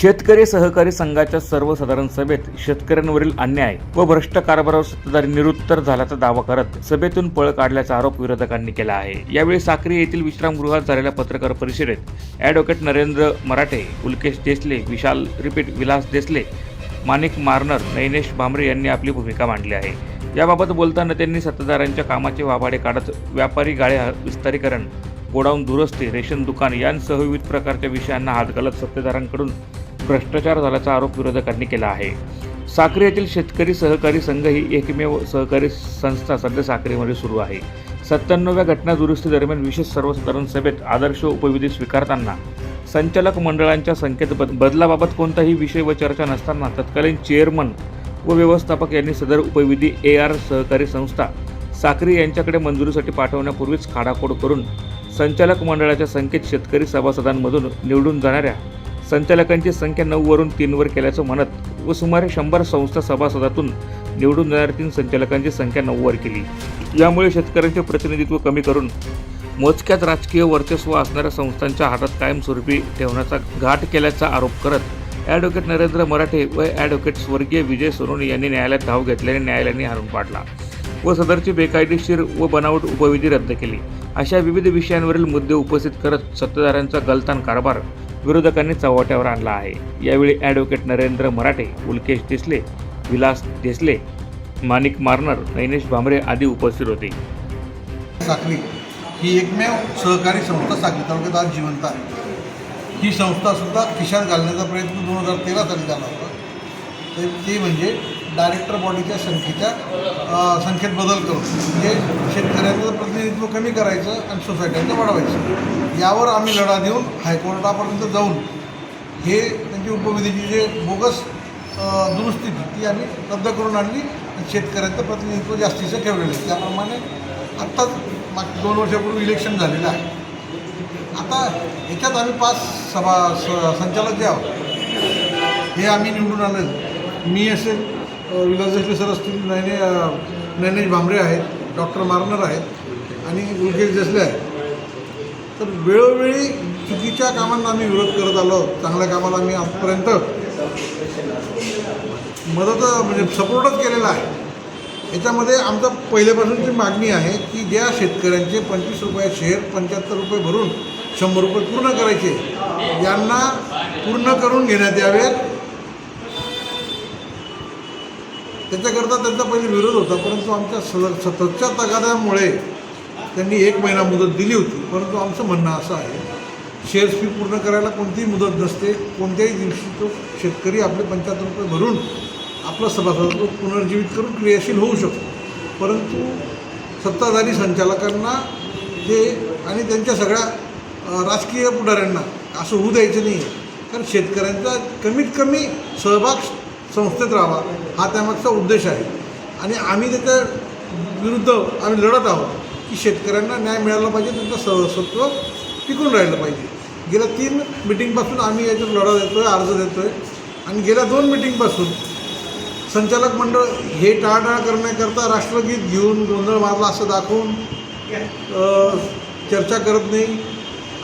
शेतकरी सहकारी संघाच्या सर्वसाधारण सभेत शेतकऱ्यांवरील अन्याय व भ्रष्ट कारभारावर सत्ताधारी निरुत्तर झाल्याचा दावा करत सभेतून पळ काढल्याचा आरोप विरोधकांनी केला आहे. यावेळी साक्री येथील विश्रामगृहात झालेल्या पत्रकार परिषदेत ॲडव्होकेट नरेंद्र मराठे उल्केश देसले विशाल रिपीट विलास देसले माणिक मारनर नैनेश भांबरे यांनी आपली भूमिका मांडली आहे. याबाबत बोलताना त्यांनी सत्ताधाऱ्यांच्या कामाचे वाभाडे काढत व्यापारी गाळे विस्तारीकरण गोडाऊन दुरुस्ती रेशन दुकान यांसह विविध प्रकारच्या विषयांना हात घालत सत्तेधाऱ्यांकडून भ्रष्टाचार झाल्याचा आरोप विरोधकांनी केला आहे. साक्री येथील शेतकरी सहकारी संघ ही एकमेव सहकारी संस्था सध्या साक्रीमध्ये सुरू आहे. सत्त्याण्णव्या घटना दुरुस्ती दरम्यान विशेष सर्वसाधारण सभेत आदर्श उपविधी स्वीकारताना संचालक मंडळांच्या संख्येत बद बदलाबाबत कोणताही विषय व चर्चा नसताना तत्कालीन चेअरमन व व्यवस्थापक यांनी सदर उपविधी ए आर सहकारी संस्था साक्री यांच्याकडे मंजुरीसाठी पाठवण्यापूर्वीच खाडाखोड करून संचालक मंडळाच्या संख्येत शेतकरी सभासदांमधून निवडून जाणाऱ्या संचालकांची संख्या नऊवरून तीनवर केल्याचं म्हणत व सुमारे शंभर संस्था सभासदातून निवडून जाणाऱ्या तीन संचालकांची संख्या नऊवर केली. यामुळे शेतकऱ्यांचे प्रतिनिधित्व कमी करून मोजक्यात राजकीय वर्चस्व असणाऱ्या संस्थांच्या हातात कायमस्वरूपी ठेवण्याचा घाट केल्याचा आरोप करत ॲडव्होकेट नरेंद्र मराठे व ॲडव्होकेट स्वर्गीय विजय सोनवणे यांनी न्यायालयात धाव घेतल्याने न्यायालयाने हारून पाडला व सदरची बेकायदेशीर व बनावट उपविधी रद्द केली. अशा विविध विषयांवरील मुद्दे उपस्थित करत सत्ताधाऱ्यांचा गलतान कारभार विरोधकांनी चव्हाट्यावर आणला आहे. यावेळी ॲडव्होकेट नरेंद्र मराठे उल्केश देसले विलास देसले माणिक मारनर नैनेश भांबरे आदी उपस्थित होते. साखळी ही एकमेव सहकारी संस्था साखळी तालुक्यात आज जिवंत आहे. ही संस्थासुद्धा खिशात घालण्याचा प्रयत्न दोन हजार तेरा साली झाला होता तर ते म्हणजे डायरेक्टर बॉडीच्या संख्येच्या संख्येत बदल करून. म्हणजे शेतकऱ्यांचं प्रतिनिधित्व कमी करायचं आणि सोसायट्यांचं वाढवायचं. यावर आम्ही लढा देऊन हायकोर्टापर्यंत जाऊन हे त्यांची उपविधीची जे बोगस दुरुस्ती ती आम्ही रद्द करून आणली आणि शेतकऱ्यांचं प्रतिनिधित्व जास्तीचं ठेवलेलं आहे. त्याप्रमाणे आत्ताच माग दोन वर्षापूर्वी इलेक्शन झालेलं आहे. आता याच्यात आम्ही पाच सभा स संचालक जे आहोत हे आम्ही निवडून आलो मी असेल अ, सर असतील नैने अ, नैनेश भांबरे आहेत डॉक्टर मारनर आहेत आणि उल्केश देसले आहेत. तर वेळोवेळी चुकीच्या कामांना आम्ही विरोध करत आलो. चांगल्या कामाला आम्ही आजपर्यंत मदत म्हणजे सपोर्टच केलेला आहे. याच्यामध्ये आमचं पहिल्यापासूनची मागणी आहे की ज्या शेतकऱ्यांचे पंचवीस रुपये शेअर पंच्याहत्तर रुपये भरून शंभर रुपये पूर्ण करायचे यांना पूर्ण करून घेण्यात यावेत. त्याच्याकरता त्यांचा पहिले विरोध होता परंतु आमच्या स सततच्या तगाद्यामुळे त्यांनी एक महिना मुदत दिली होती. परंतु आमचं म्हणणं असं आहे शेअर्स फी पूर्ण करायला कोणतीही मुदत नसते. कोणत्याही दिवशी तो शेतकरी आपले पंच्याहत्तर रुपये भरून आपलं सभासदत्व पुनर्जीवित करून क्रियाशील होऊ शकतो. परंतु सत्ताधारी संचालकांना ते आणि त्यांच्या सगळ्या राजकीय पुढाऱ्यांना असं होऊ द्यायचं नाही आहे कारण शेतकऱ्यांचा कमीत कमी सहभाग संस्थेत राहावा हा त्यामागचा उद्देश आहे. आणि आम्ही त्याच्या विरुद्ध आम्ही लढत आहोत की शेतकऱ्यांना न्याय मिळाला पाहिजे त्यांचं सदस्यत्व टिकून राहिलं पाहिजे. गेल्या तीन मिटिंगपासून आम्ही याच्यात लढा देतो आहे अर्ज देतो आहे आणि गेल्या दोन मिटिंगपासून संचालक मंडळ हे टाळाटाळ करण्याकरता राष्ट्रगीत घेऊन गोंधळ मारला असं दाखवून चर्चा करत नाही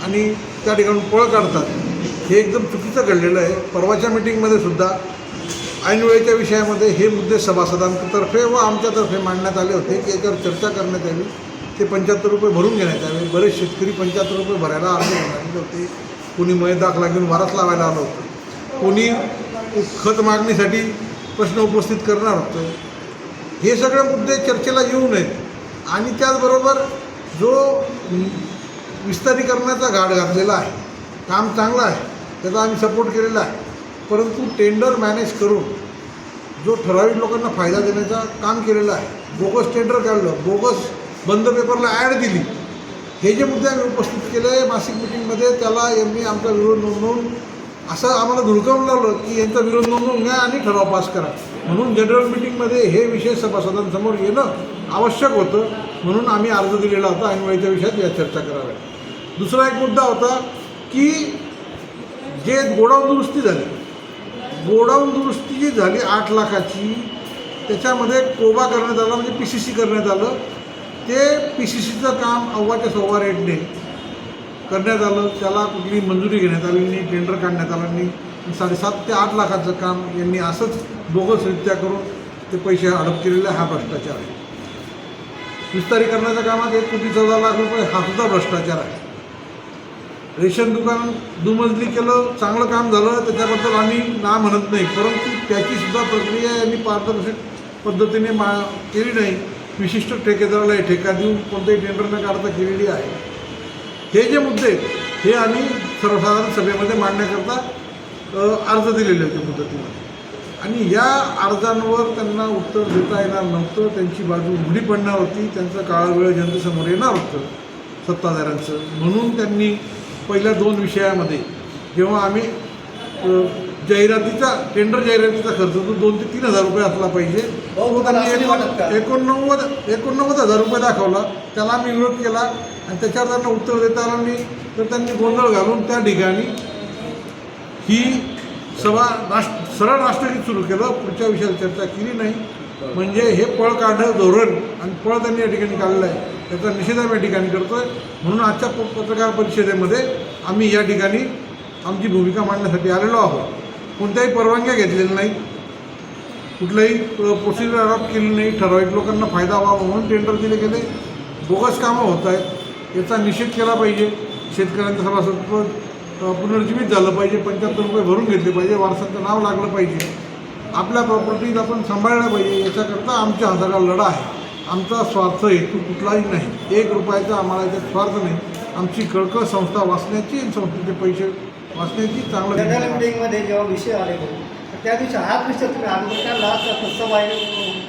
आणि त्या ठिकाणी पळ काढतात. हे एकदम चुकीचं घडलेलं आहे. परवाच्या मिटिंगमध्ये सुद्धा ऐनवेळीच्या विषयामध्ये हे मुद्दे सभासदांतर्फे व आमच्यातर्फे मांडण्यात आले होते की याच्यावर चर्चा करण्यात यावी. ते पंच्याहत्तर रुपये भरून घेण्यात यावे. बरेच शेतकरी पंच्याहत्तर रुपये भरायला आले होते. कोणी मय दाखला घेऊन वारस लावायला आलं होतं. कोणी खत मागणीसाठी प्रश्न उपस्थित करणार होतं. हे सगळे मुद्दे चर्चेला येऊ नयेत. आणि त्याचबरोबर जो विस्तारीकरणाचा घाट घातलेला आहे काम चांगलं आहे त्याचा आम्ही सपोर्ट केलेला आहे. परंतु टेंडर मॅनेज करून जो ठराविक लोकांना फायदा देण्याचा काम केलेलं आहे बोगस टेंडर काढलं बोगस बंद पेपरला ॲड दिली हे जे मुद्दे आम्ही उपस्थित केले मासिक मिटिंगमध्ये त्याला यांनी आमचा विरोध नोंदवून असं आम्हाला धुडकावून लावलं की यांचा विरोध नोंदवून घ्या आणि ठराव पास करा. म्हणून जनरल मिटिंगमध्ये हे विषय सभासदांसमोर येणं आवश्यक होतं म्हणून आम्ही अर्ज दिलेला होता ऐनवेळीच्या विषयात या चर्चा कराव्या दुसरा एक मुद्दा होता की जे गोडाऊन दुरुस्ती झाली गोडाऊन दुरुस्ती जी झाली आठ लाखाची त्याच्यामध्ये कोबा करण्यात आला म्हणजे पी सी सी करण्यात आलं. ते पी सी सीचं काम अव्वाच्या सव्वा रेटने करण्यात आलं. त्याला कुठली मंजुरी घेण्यात आली नाही टेंडर काढण्यात आलं नाही. साडेसात ते आठ लाखाचं काम यांनी असंच बोगसरित्या करून ते पैसे हडप केलेले हा भ्रष्टाचार आहे. विस्तारीकरणाच्या कामात एक कोटी चौदा लाख रुपये हा सुद्धा भ्रष्टाचार आहे. रेशन दुकान दुमजली केलं चांगलं काम झालं त्याच्याबद्दल आम्ही ना म्हणत नाही. परंतु त्याचीसुद्धा प्रक्रिया आम्ही पारदर्शक पद्धतीने मा केली नाही. विशिष्ट ठेकेदाराला हे ठेका देऊन कोणत्याही टेंडर न काढता केलेली आहे. हे जे मुद्दे हे आम्ही सर्वसाधारण सभेमध्ये मांडण्याकरता अर्ज दिलेले होते मुदतीमध्ये. आणि या अर्जांवर त्यांना उत्तर देता येणार नव्हतं. त्यांची बाजू उघडी पडणार होती. त्यांचं काळा वेळ जनतेसमोर येणार होतं सत्ताधाऱ्यांचं. म्हणून त्यांनी पहिल्या दोन विषयामध्ये. जेव्हा आम्ही जाहिरातीचा टेंडर जाहिरातीचा खर्च जो दोन ते तीन हजार रुपये असला पाहिजे. तो त्यांनी एकोण- एकोणनव्वद एकोणनव्वद हजार रुपये दाखवला. त्याला आम्ही विरोध केला आणि त्याच्यावर त्यांना उत्तर देता आलं नाही. तर त्यांनी गोंधळ घालून त्या ठिकाणी ही सभा राष्ट्र सरळ राष्ट्रगीत सुरू केलं. पुढच्या विषयावर चर्चा केली नाही. म्हणजे हे पळ काढणं धोरण आणि पळ त्यांनी या ठिकाणी काढलं आहे. त्याचा निषेध आम्ही या ठिकाणी करतोय. म्हणून आजच्या प- पत्रकार परिषदेमध्ये आम्ही या ठिकाणी आमची भूमिका मांडण्यासाठी आलेलो आहोत. कोणत्याही परवानग्या घेतलेल्या नाही कुठलंही प्रोसिजर अडॉप्ट केली नाही. ठराविक लोकांना फायदा व्हावा म्हणून टेंडर दिले गेले. बोगस कामं होत आहेत. याचा निषेध केला पाहिजे. शेतकऱ्यांचं सभासदत्व पुनर्जीवित झालं पाहिजे. पंच्याहत्तर रुपये भरून घेतले पाहिजे. वारसाचं नाव लागलं पाहिजे. आपल्या प्रॉपर्टीज आपण सांभाळलं पाहिजे. याच्याकरता आमच्या हाताला लढा आहे. आमचा स्वार्थ हेतू कुठलाही नाही. एक रुपयाचा आम्हाला याच्यात स्वार्थ नाही. आमची कळकळ संस्था वाचण्याची आणि संस्थेचे पैसे वाचण्याची चांगलं जनरल मीटिंगमध्ये जेव्हा विषय आले तर त्या दिवशी हाच विषय तुम्ही सभा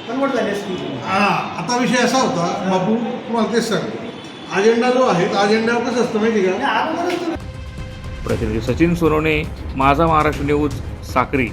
कन्वर्ट झाली हा आता विषय असा होता बापू तुम्हाला तेच सांगतो. अजेंडा जो आहे त्या अजेंड्यावर कसं असतं माहिती का? प्रतिनिधी सचिन सोनवणे माझा महाराष्ट्र न्यूज साक्री.